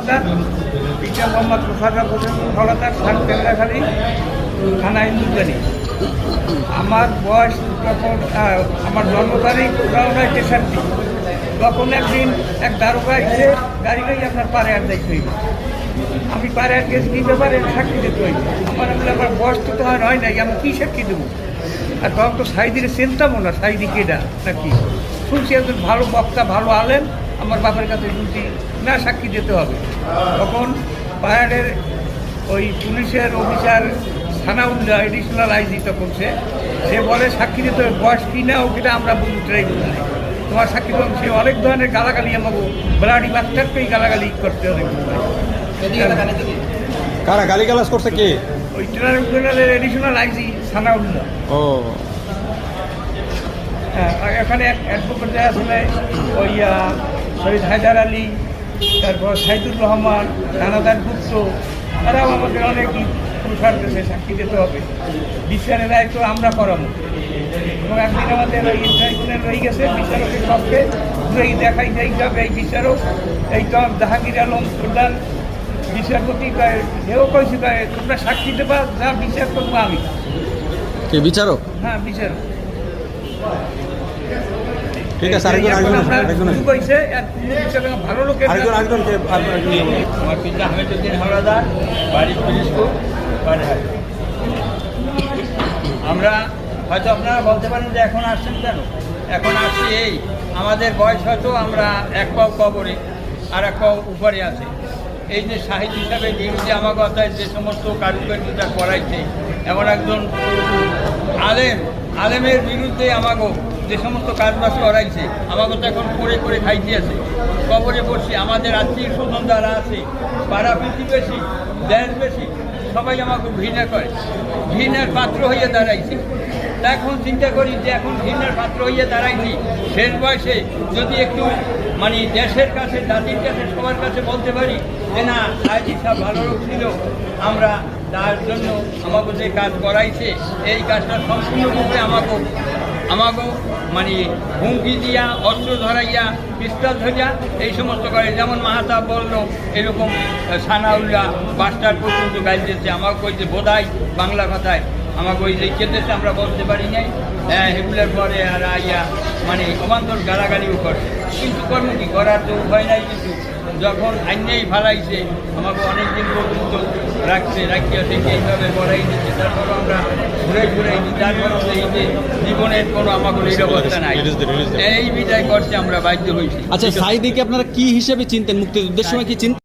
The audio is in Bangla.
হলাদার পিতা মোহাম্মদ মুফাজা হোসেন হলাদার সাত বেঙ্গাখালী থানা ইন্দুজানি আমার বয়স তখন আমার জন্ম তারিখ হয় তেষট্টি। তখন একদিন এক দারোগা এসে গাড়ি গাড়ি আপনার পারে আর দেখতে হইবে। আমি পারে আর গেছি কি ব্যাপারে সাক্ষী দিতে হইবে। আমার আমি আমার বয়স তো তো আর হয় নাই, আমি কী সাক্ষী দেবো? আর তখন তো সাইদির চিনতামও না, সাইদি কেডা নাকি? শুনছি একজন ভালো বক্তা, ভালো আলেন আমার বাপের কাছে শুনছি না সাক্ষী দিতে হবে। তখন পাহাড়ের ওই পুলিশের অফিসার সানাউল্লাহ এডিশনাল আইজি তখন সে সে বলে সাক্ষী দিতে হবে। বয়স কি না ওটা আমরা বুঝতেই বুঝি নাই। তোমার সাক্ষী তো সে অনেক ধরনের গালাগালি আমাকে ব্লাডি বাচ্চাকেই গালাগালি করতে হবে। কারা গালি গালাজ করছে কে? ওই ট্রাইব্যুনালের এডিশনাল আইজি সানাউল্লাহ। ও। হ্যাঁ এখানে অ্যাডভোকেট আসলে ওই শহীদ হায়দার আলী তারপর সাইদুর রহমান দানাদার গুপ্ত তারাও আমাদের অনেক প্রসার দেশে সাক্ষী দিতে হবে। বিচারের রায় তো আমরা করাবো। এবং একদিন আমাদের ওই ট্রাইব্যুনাল রয়ে গেছে বিচারকের পক্ষে। এই দেখাই যাই যাবে এই বিচারক এই তো জাহাঙ্গীর আলম প্রধান বিচারপতি এও কইছি তোমরা সাক্ষী দেবা যা বিচার করব আমি। কে বিচারক? হ্যাঁ বিচারক। ঠিক আছে আরেকজন আরেকজন আমরা আরেকজন ভালো আরেকজন বলো। আমার পিতা হামিদুদ্দিন হাওলাদার বাড়ি পুলিশপুর আমরা হয়তো আপনারা বলতে পারেন যে এখন আসছেন কেন? এখন আসছি এই আমাদের বয়স হয়তো আমরা এক পাও কবরে আর এক পাও উপরে আছে। এই যে সাহিত্য হিসাবে ডিউটি আমার কথায় যে সমস্ত কারুকার্যতা করাইছে এমন একজন আলেম আলেমের বিরুদ্ধে আমাকে যে সমস্ত কাজবাজ করাইছে আমাকে তো এখন করে করে খাইতে আছে। কবরে বসছি আমাদের আত্মীয় স্বজন যারা আছে, পাড়া প্রতিবেশী দেশবেশী সবাই আমাকে ঘৃণা করে। ঘৃণার পাত্র হয়ে দাঁড়াইছে। এখন চিন্তা করি যে এখন ঘৃণার পাত্র হয়ে দাঁড়াইছি, শেষ বয়সে যদি একটু মানে দেশের কাছে, জাতির কাছে, সবার কাছে বলতে পারি যে না আইজি সব ভালো লোক ছিল, আমরা তার জন্য আমাকে যে কাজ করাইছে, এই কাজটা সম্পূর্ণরূপে আমাকে আমাকে মানে হুমকি দিয়া, অস্ত্র ধরাইয়া, পিস্তল ধরিয়া, এই সমস্ত করে। যেমন মাহাতা বলল, এরকম সানাউল্লাহ বাস্টার পর্যন্ত গাইতেছে আমার কইছে, বোধাই বাংলা কথায়। আমাকে ওই যে কেটেছে আমরা বলতে পারি নাই। হ্যাঁ এগুলোর পরে আর আইয়া মানে অবান্তর গালাগালিও করে কিন্তু কর্ম কি করার তো উপায় নাই কিন্তু যখন আইনেই ফালাইছে আমাকে অনেকদিন পর্যন্ত রাখছে রাখিয়া থেকে এইভাবে বড়াই দিচ্ছে। তারপর আমরা ঘুরে ঘুরে দিই তারপর এই যে জীবনের কোনো আমাকে নিরাপত্তা নাই। এই বিদায় করতে আমরা বাধ্য হয়েছি আচ্ছা সাইদিকে আপনারা কি হিসেবে চিনতেন মুক্তিযুদ্ধের সময় কি চিনতেন